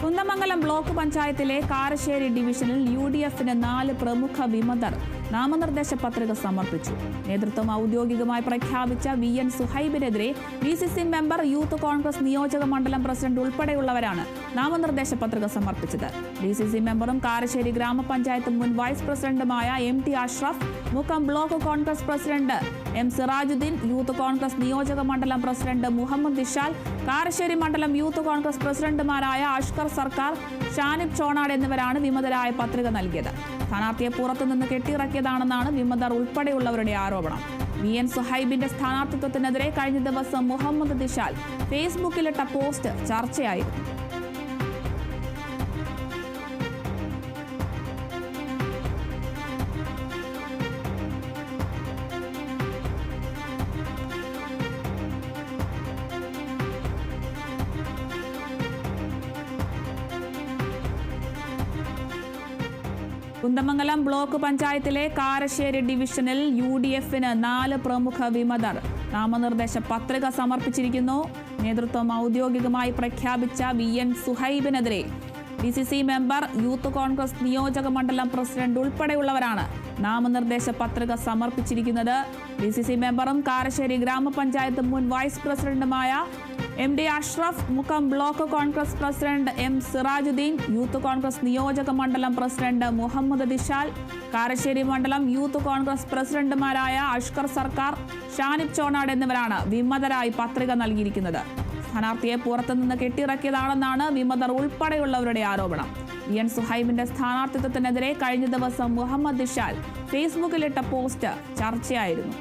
Kunnamangalam block പഞ്ചായത്തിലെ കാരശ്ശേരി ഡിവിഷനിൽ U D എഫിന് നാല് പ്രമുഖ വിമതർ നാമനിർദ്ദേശ പത്രിക സമർപ്പിച്ചു. നേതൃത്വം ഔദ്യോഗികമായി പ്രഖ്യാപിച്ച V N സുഹൈബിനെതിരെ D C C member youth congress നിയോജക മണ്ഡലം പ്രസിഡന്റ് ഉൾപ്പെടെയുള്ളവരാണ് നാമനിർദ്ദേശ പത്രിക സമർപ്പിച്ചത്. ഡി സി സി മെമ്പറും കാരശ്ശേരി ഗ്രാമപഞ്ചായത്ത് മുൻ വൈസ് പ്രസിഡന്റുമായ M T Ashraf Mukkam block congress president M Sirajuddin youth congress നിയോജക മണ്ഡലം പ്രസിഡന്റ് മുഹമ്മദ് ഇഷാൽ കാരശ്ശേരി മണ്ഡലം യൂത്ത് കോൺഗ്രസ് പ്രസിഡന്റുമാരായ അഷ്കർ സർക്കാർ ഷാനിബ് ചോണാട് എന്നിവരാണ് വിമതരായ പത്രിക നൽകിയത്. സ്ഥാനാർത്ഥിയെ പുറത്തുനിന്ന് കെട്ടിയിറക്കിയതാണെന്നാണ് വിമതർ ഉൾപ്പെടെയുള്ളവരുടെ ആരോപണം. വി. എൻ. സുഹൈബിന്റെ സ്ഥാനാർത്ഥിത്വത്തിനെതിരെ കഴിഞ്ഞ ദിവസം മുഹമ്മദ് ദിഷാൽ ഫേസ്ബുക്കിലിട്ട പോസ്റ്റ് ചർച്ചയായിരുന്നു. കുന്ദമംഗലം ബ്ലോക്ക് പഞ്ചായത്തിലെ കാരശ്ശേരി ഡിവിഷനിൽ യു ഡി എഫിന് നാല് പ്രമുഖ വിമതർ. നാമനിർദ്ദേശ പത്രിക സമർപ്പിച്ചിരിക്കുന്നു. നേതൃത്വം ഔദ്യോഗികമായി പ്രഖ്യാപിച്ച V N സുഹൈബിനെതിരെ D C C member youth congress നിയോജക മണ്ഡലം പ്രസിഡന്റ് ഉൾപ്പെടെയുള്ളവരാണ് നാമനിർദ്ദേശ പത്രിക സമർപ്പിച്ചിരിക്കുന്നത്. ഡി സി സി മെമ്പറും കാരശ്ശേരി ഗ്രാമപഞ്ചായത്ത് മുൻ വൈസ് പ്രസിഡന്റുമായ M D Ashraf Mukkam block congress president M Sirajuddin youth congress നിയോജക മണ്ഡലം പ്രസിഡന്റ് മുഹമ്മദ് ദിശാൽ കാരശ്ശേരി മണ്ഡലം യൂത്ത് കോൺഗ്രസ് പ്രസിഡന്റുമാരായ അഷ്കർ സർക്കാർ ഷാനിബ് ചോണാട് എന്നിവരാണ് വിമതരായി പത്രിക നൽകിയിരിക്കുന്നത്. സ്ഥാനാർത്ഥിയെ പുറത്തുനിന്ന് കെട്ടിയിറക്കിയതാണെന്നാണ് വിമതർ ഉൾപ്പെടെയുള്ളവരുടെ ആരോപണം. വി എൻ സുഹൈബിന്റെ സ്ഥാനാർത്ഥിത്വത്തിനെതിരെ കഴിഞ്ഞ ദിവസം മുഹമ്മദ് ദിഷാൽ ഫേസ്ബുക്കിലിട്ട പോസ്റ്റ് ചർച്ചയായിരുന്നു.